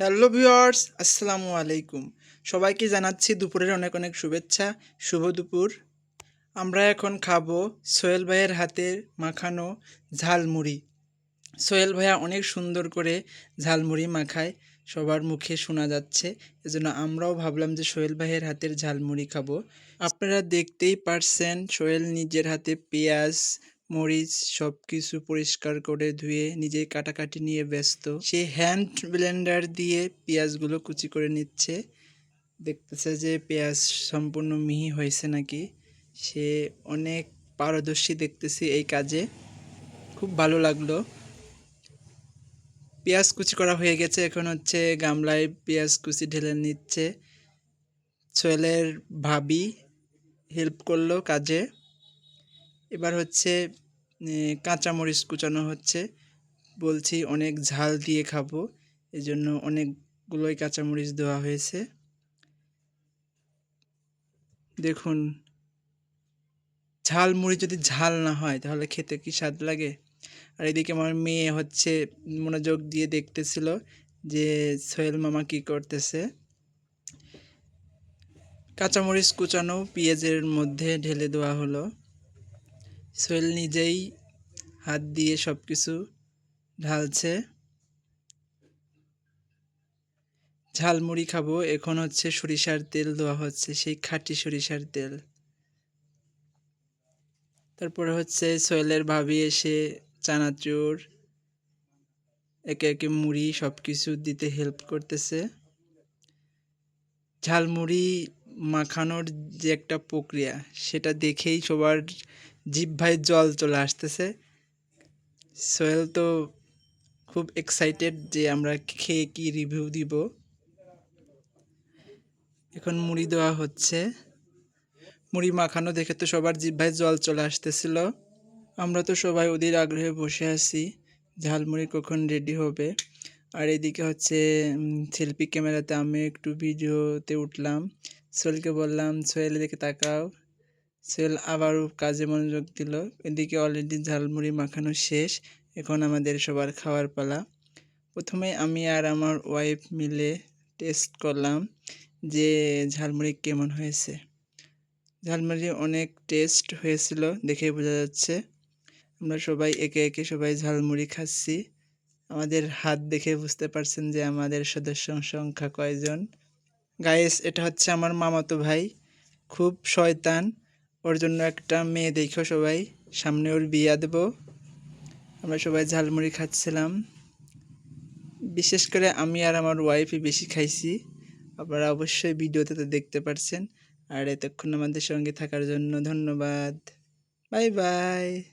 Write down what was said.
Hello viewers, আসসালামু আলাইকুম। সবাইকে জানাচ্ছি দুপুরের অনেক অনেক শুভেচ্ছা, শুভ দুপুর। আমরা এখন খাব সোহেল ভাইয়ের হাতের মাখানো ঝালমুড়ি। সোহেল ভাইয়া অনেক সুন্দর করে ঝালমুড়ি মাখায়, সবার মুখে শোনা যাচ্ছে। এজন্য আমরাও ভাবলাম যে সোহেল ভাইয়ের হাতের ঝালমুড়ি খাব। আপনারা দেখতেই পারছেন সোহেল নিজের হাতে পেঁয়াজ মরিচ সব কিছু পরিষ্কার করে ধুয়ে নিজেই কাটাকাটি নিয়ে ব্যস্ত। সে হ্যান্ড ব্লেন্ডার দিয়ে পেঁয়াজগুলো কুচি করে নিচ্ছে। দেখতেছে যে পেঁয়াজ সম্পূর্ণ মিহি হয়েছে নাকি। সে অনেক পারদর্শী দেখতেছি এই কাজে। খুব ভালো লাগল। পেঁয়াজ কুচি করা হয়ে গেছে। এখন হচ্ছে গামলায় পেঁয়াজ কুচি ঢেলে নিচ্ছে। সোহেলের ভাবি হেল্প করল কাজে। এবার হচ্ছে কাঁচামরিচ কুচানো হচ্ছে। বলছি অনেক ঝাল দিয়ে খাব। এই জন্য অনেকগুলোই কাঁচামরিচ দেওয়া হয়েছে। দেখুন, ঝাল মুড়ি যদি ঝাল না হয়, তাহলে খেতে কি স্বাদ লাগে? আর এদিকে আমার মেয়ে হচ্ছে মনোযোগ দিয়ে দেখতেছিল যে সোহেল মামা কি করতেছে। কাঁচামরিচ কুচানো, পেঁয়াজের মধ্যে ঢেলে দেওয়া হলো। সোহেল নিজেই হাত দিয়ে সব কিছু ঢালছে। ঝালমুড়ি খাব, এখন হচ্ছে সরিষার তেল দেওয়া হচ্ছে, সেই খাঁটি সরিষার তেল। তারপরে হচ্ছে সোহেলের ভাবি এসে চানাচুর, একে একে মুড়ি সব কিছু দিতে হেল্প করতেছে। ঝালমুড়ি মাখানোর যে একটা প্রক্রিয়া, সেটা দেখেই সবার ভাই জল চলে আসতেছে। সোহেল তো খুব এক্সাইটেড যে আমরা খেয়ে কি রিভিউ দিব। এখন মুড়ি দেওয়া হচ্ছে। মুড়ি মাখানো দেখে তো সবার জিভায় জল চলে আসতেছিল। আমরা তো সবাই ওদের আগ্রহে বসে আছি ঝালমুড়ি কখন রেডি হবে। আর এদিকে হচ্ছে সেলফি ক্যামেরাতে আমি একটু ভিডিওতে উঠলাম। সোহেলকে বললাম, সোহেল দেখে তাকাও। সোহেল আবারও কাজে মনোযোগ দিল। এদিকে অলরেডি ঝালমুড়ি মাখানো শেষ, এখন আমাদের সবার খাওয়ার পালা। প্রথমে আমি আর আমার ওয়াইফ মিলে টেস্ট করলাম যে ঝালমুড়ি কেমন হয়েছে। ঝালমুড়ি অনেক টেস্ট হয়েছিল দেখে বোঝা যাচ্ছে। আমরা সবাই একে একে সবাই ঝালমুড়ি খাচ্ছি। আমাদের হাত দেখে বুঝতে পারছেন যে আমাদের সদস্য সংখ্যা কয়জন। গায়েস এটা হচ্ছে আমার মামাতো ভাই। খুব শয়তান। ওর জন্য একটা মেয়ে দেখো সবাই। সামনে ওর বিয়া দেব। আমরা সবাই ঝালমুড়ি খাচ্ছিলাম। বিশেষ করে আমি আর আমার ওয়াইফই বেশি খাইছি। আপনারা অবশ্যই ভিডিওতে তো দেখতে পারছেন। আর এতক্ষণ আমাদের সঙ্গে থাকার জন্য ধন্যবাদ। Bye bye.